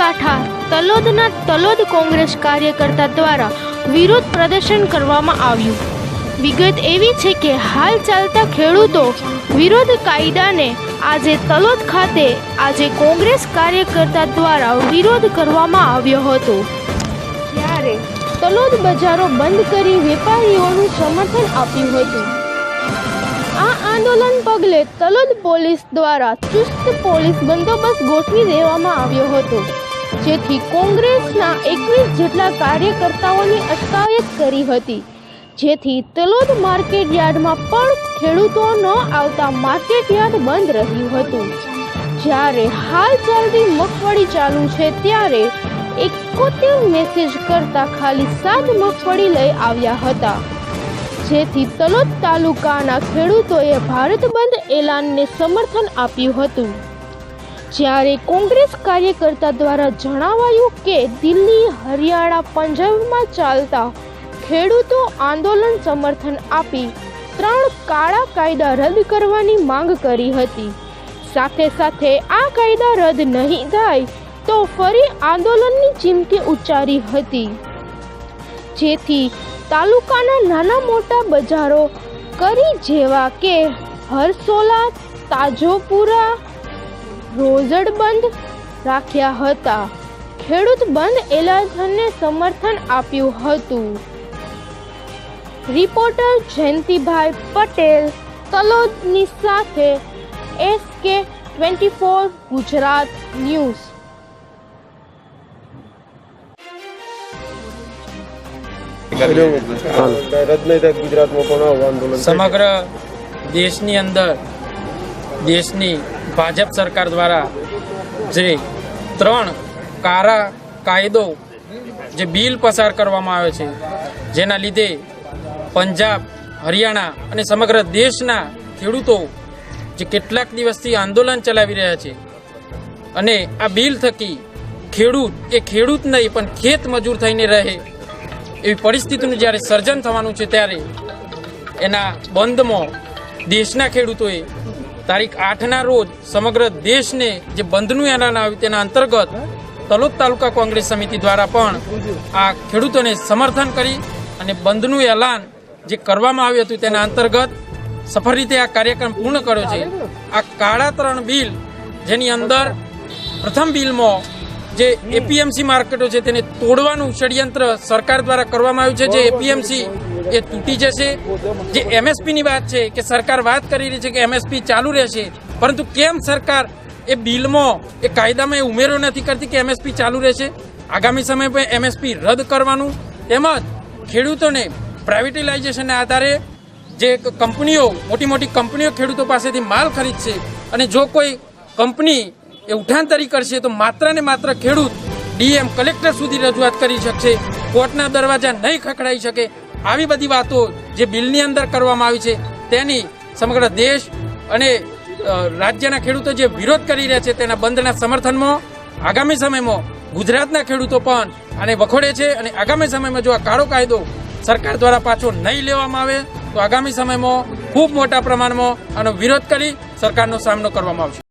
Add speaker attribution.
Speaker 1: તલોદના તલોદ કોંગ્રેસ કાર્યકર્તા દ્વારા વિરોધ પ્રદર્શન કરવામાં આવ્યું. વિગત એવી છે કે હાલ ચાલતા ખેડૂતો વિરોધ કાયદાને આજે તલોદ ખાતે આજે કોંગ્રેસ કાર્યકર્તા દ્વારા વિરોધ કરવામાં આવ્યો હતો. ત્યારે તલોદ બજારો બંધ કરી વેપારીઓનું સમર્થન આપ્યું હતું. આ આંદોલન પગલે તલોદ પોલીસ દ્વારા ચુસ્ત પોલીસ બંદોબસ્ત ગોઠવી દેવામાં આવ્યો હતો. જેથી કોંગ્રેસના એકવીસ જેટલા કાર્યકર્તાઓની અટકાયત કરી હતી. જેથી તલોદ માર્કેટ યાર્ડમાં પણ ખેડૂતો ન આવતા માર્કેટ યાર્ડ બંધ રહ્યું હતું. જ્યારે હાલ ચાલતી મગફળી ચાલુ છે ત્યારે એકોતેર મેસેજ કરતા ખાલી સાત મગફળી લઈ આવ્યા હતા. જેથી તલોદ તાલુકાના ખેડૂતોએ ભારત બંધ એલાનને સમર્થન આપ્યું હતું. જ્યારે કોંગ્રેસ કાર્યકર્તા દ્વારા જણાવાયું કે દિલ્હી, હરિયાણા, પંજાબમાં ચાલતા ખેડૂતો આંદોલન સમર્થન આપી ત્રણ કાળા કાયદા રદ કરવાની માંગ કરી હતી. સાથે સાથે આ કાયદા રદ નહીં થાય તો ફરી આંદોલનની ચીમકી ઉચ્ચારી હતી. જેથી તાલુકાના નાના મોટા બજારો કરી જેવા કે હરસોલા, તાજોપુરા રોઝડ બંધ રાખ્યા હતા. ખેડૂત બંધ એલાનને સમર્થન આપ્યું હતું. રિપોર્ટર જયંતિભાઈ પટેલ તલોદની સાથે એસ કે ટ્વેન્ટી ફોર ગુજરાત ન્યૂઝ.
Speaker 2: સમગ્ર દેશની અંદર દેશની ભાજપ સરકાર દ્વારા જે ત્રણ કારા કાયદો જે બિલ પસાર કરવામાં આવે છે, જેના લીધે પંજાબ, હરિયાણા અને સમગ્ર દેશના ખેડૂતો જે કેટલાક દિવસથી આંદોલન ચલાવી રહ્યા છે અને આ બિલ થકી ખેડૂત, એ ખેડૂત નહીં, પણ ખેત મજૂર થઈને રહે એવી પરિસ્થિતિનું જ્યારે સર્જન થવાનું છે ત્યારે એના બંધમાં દેશના ખેડૂતોએ તારીખ આઠના રોજ સમગ્ર દેશને જે બંધનું એલાન આવ્યું તેના અંતર્ગત તલોદ તાલુકા કોંગ્રેસ સમિતિ દ્વારા પણ આ ખેડૂતોને સમર્થન કરી અને બંધનું એલાન જે કરવામાં આવ્યું હતું તેના અંતર્ગત સફળ રીતે આ કાર્યક્રમ પૂર્ણ કર્યો છે. આ કાળા ત્રણ બિલ જેની અંદર પ્રથમ બિલમાં જે એપીએમસી માર્કેટો છે તેને તોડવાનું ષડયંત્ર સરકાર દ્વારા કરવામાં આવ્યું છે. જે એપીએમસી એ તૂટી જશે. જે એમએસપી ની વાત છે કે સરકાર વાત કરી રહી છે કે એમએસપી ચાલુ રહેશે પરંતુ કેમ સરકાર એ બિલમાં એ કાયદામાં એ ઉમેરો નથી કરતી કે એમએસપી ચાલુ રહેશે? આગામી સમય પર એમએસપી રદ કરવાનું. તેમજ ખેડૂતોને પ્રાઇવેટિલાઇઝેશનના આધારે જે કંપનીઓ મોટી મોટી કંપનીઓ ખેડૂતો પાસેથી માલ ખરીદશે અને જો કોઈ કંપની એ ઉઠાંતરી કરશે તો માત્ર ને માત્ર ખેડૂત ડીએમ કલેક્ટર સુધી રજૂઆત કરી શકશે. કોર્ટના દરવાજા નહીં ખખડાઈ શકે આવી બધી વાતો જે બિલની અંદર કરવામાં આવી છે, તેની સમગ્ર દેશ અને રાજ્યના ખેડૂતો જે વિરોધ કરી રહ્યા છે તેના બંધના સમર્થનમાં, આગામી સમયમાં ગુજરાતના ખેડૂતો પણ આને વખોડે છે અને આગામી સમયમાં જો આ કાળો કાયદો સરકાર દ્વારા પાછો નહીં લેવામાં આવે, તો આગામી સમયમાં ખૂબ મોટા પ્રમાણમાં આનો વિરોધ કરી સરકારનો સામનો કરવામાં આવશે.